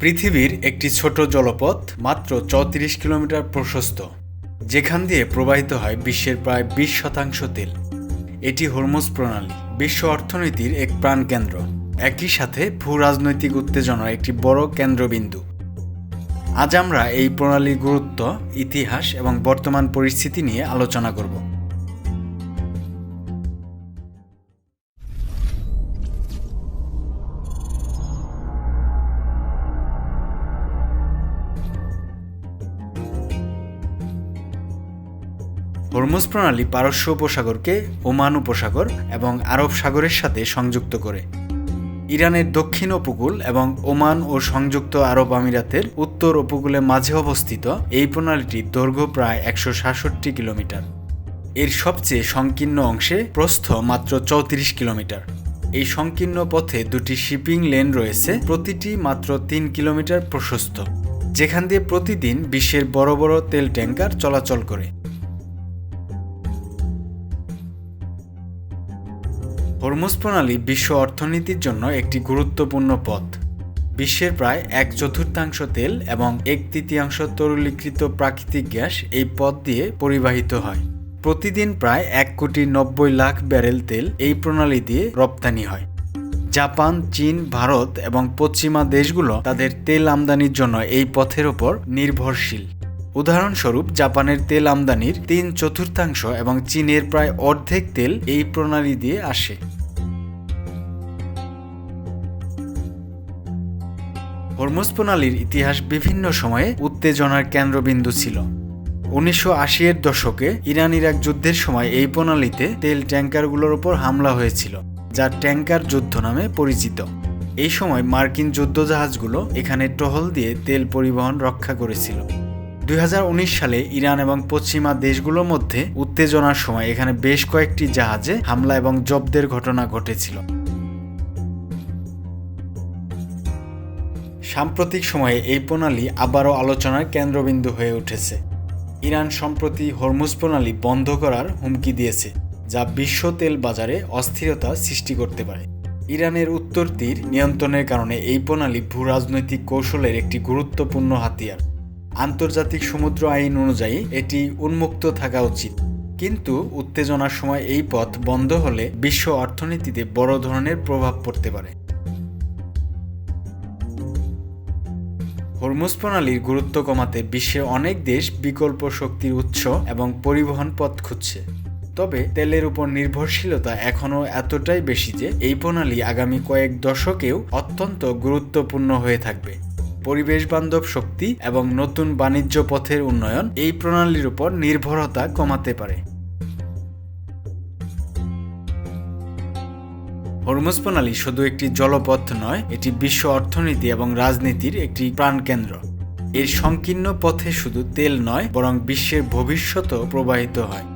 পৃথিবীর একটি ছোট জলপথ মাত্র চৌত্রিশ কিলোমিটার প্রশস্ত, যেখান দিয়ে প্রবাহিত হয় বিশ্বের প্রায় বিশ শতাংশ তেল। এটি হরমুজ প্রণালী, বিশ্ব অর্থনীতির এক প্রাণকেন্দ্র। একই সাথে ভূ রাজনৈতিক উত্তেজনার একটি বড় কেন্দ্রবিন্দু। আজ আমরা এই প্রণালীর গুরুত্ব, ইতিহাস এবং বর্তমান পরিস্থিতি নিয়ে আলোচনা করব। হরমুজ প্রণালী পারস্য উপসাগরকে ওমান উপসাগর এবং আরব সাগরের সাথে সংযুক্ত করে। ইরানের দক্ষিণ উপকূল এবং ওমান ও সংযুক্ত আরব আমিরাতের উত্তর উপকূলে মাঝে অবস্থিত এই প্রণালীটির দৈর্ঘ্য প্রায় একশো সাতষট্টি কিলোমিটার। এর সবচেয়ে সংকীর্ণ অংশে প্রস্থ মাত্র চৌত্রিশ কিলোমিটার। এই সংকীর্ণ পথে দুটি শিপিং লেন রয়েছে, প্রতিটি মাত্র তিন কিলোমিটার প্রশস্ত, যেখান দিয়ে প্রতিদিন বিশ্বের বড় বড় তেল ট্যাঙ্কার চলাচল করে। হরমুজ প্রণালী বিশ্ব অর্থনীতির জন্য একটি গুরুত্বপূর্ণ পথ। বিশ্বের প্রায় এক চতুর্থাংশ তেল এবং এক তৃতীয়াংশ তরলীকৃত প্রাকৃতিক গ্যাস এই পথ দিয়ে পরিবাহিত হয়। প্রতিদিন প্রায় এক কোটি নব্বই লাখ ব্যারেল তেল এই প্রণালী দিয়ে রপ্তানি হয়। জাপান, চীন, ভারত এবং পশ্চিমা দেশগুলো তাদের তেল আমদানির জন্য এই পথের ওপর নির্ভরশীল। উদাহরণস্বরূপ জাপানের তেল আমদানির তিন চতুর্থাংশ এবং চীনের প্রায় অর্ধেক তেল এই প্রণালী দিয়ে আসে। হরমুজ প্রণালীর ইতিহাস বিভিন্ন সময়ে উত্তেজনার কেন্দ্রবিন্দু ছিল। উনিশশো এর দশকে ইরান ইরাক যুদ্ধের সময় এই প্রণালীতে তেল ট্যাঙ্কারগুলোর ওপর হামলা হয়েছিল, যা ট্যাঙ্কার যুদ্ধ নামে পরিচিত। এই সময় মার্কিন যুদ্ধজাহাজগুলো এখানে টহল দিয়ে তেল পরিবহন রক্ষা করেছিল। উনিশ সালে ইরান এবং পশ্চিমা দেশগুলোর মধ্যে উত্তেজনার সময় এখানে বেশ কয়েকটি জাহাজে হামলা এবং জব্দের ঘটনা ঘটেছিল। সাম্প্রতিক সময়ে এই প্রণালী আবারও আলোচনার কেন্দ্রবিন্দু হয়ে উঠেছে। ইরান সম্প্রতি হরমুজ প্রণালী বন্ধ করার হুমকি দিয়েছে, যা বিশ্ব তেল বাজারে অস্থিরতা সৃষ্টি করতে পারে। ইরানের উত্তর তীর নিয়ন্ত্রণের কারণে এই প্রণালী ভূ রাজনৈতিক কৌশলের একটি গুরুত্বপূর্ণ হাতিয়ার। আন্তর্জাতিক সমুদ্র আইন অনুযায়ী এটি উন্মুক্ত থাকা উচিত। কিন্তু উত্তেজনার সময় এই পথ বন্ধ হলে বিশ্ব অর্থনীতিতে বড় ধরনের প্রভাব পড়তে পারে। হরমুজ প্রণালীর গুরুত্ব কমাতে বিশ্বে অনেক দেশ বিকল্প শক্তির উৎস এবং পরিবহন পথ খুঁজছে। তবে তেলের উপর নির্ভরশীলতা এখনও এতটাই বেশি যে এই প্রণালী আগামী কয়েক দশকেও অত্যন্ত গুরুত্বপূর্ণ হয়ে থাকবে। পরিবেশ বান্ধব শক্তি এবং নতুন বাণিজ্য পথের উন্নয়ন এই প্রণালীর উপর নির্ভরতা কমাতে পারে। হরমুজ প্রণালী শুধু একটি জলপথ নয়, এটি বিশ্ব অর্থনীতি এবং রাজনীতির একটি প্রাণকেন্দ্র। এর সংকীর্ণ পথে শুধু তেল নয়, বরং বিশ্বের ভবিষ্যতও প্রবাহিত হয়।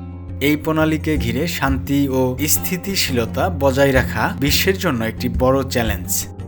এই প্রণালীকে ঘিরে শান্তি ও স্থিতিশীলতা বজায় রাখা বিশ্বের জন্য একটি বড় চ্যালেঞ্জ।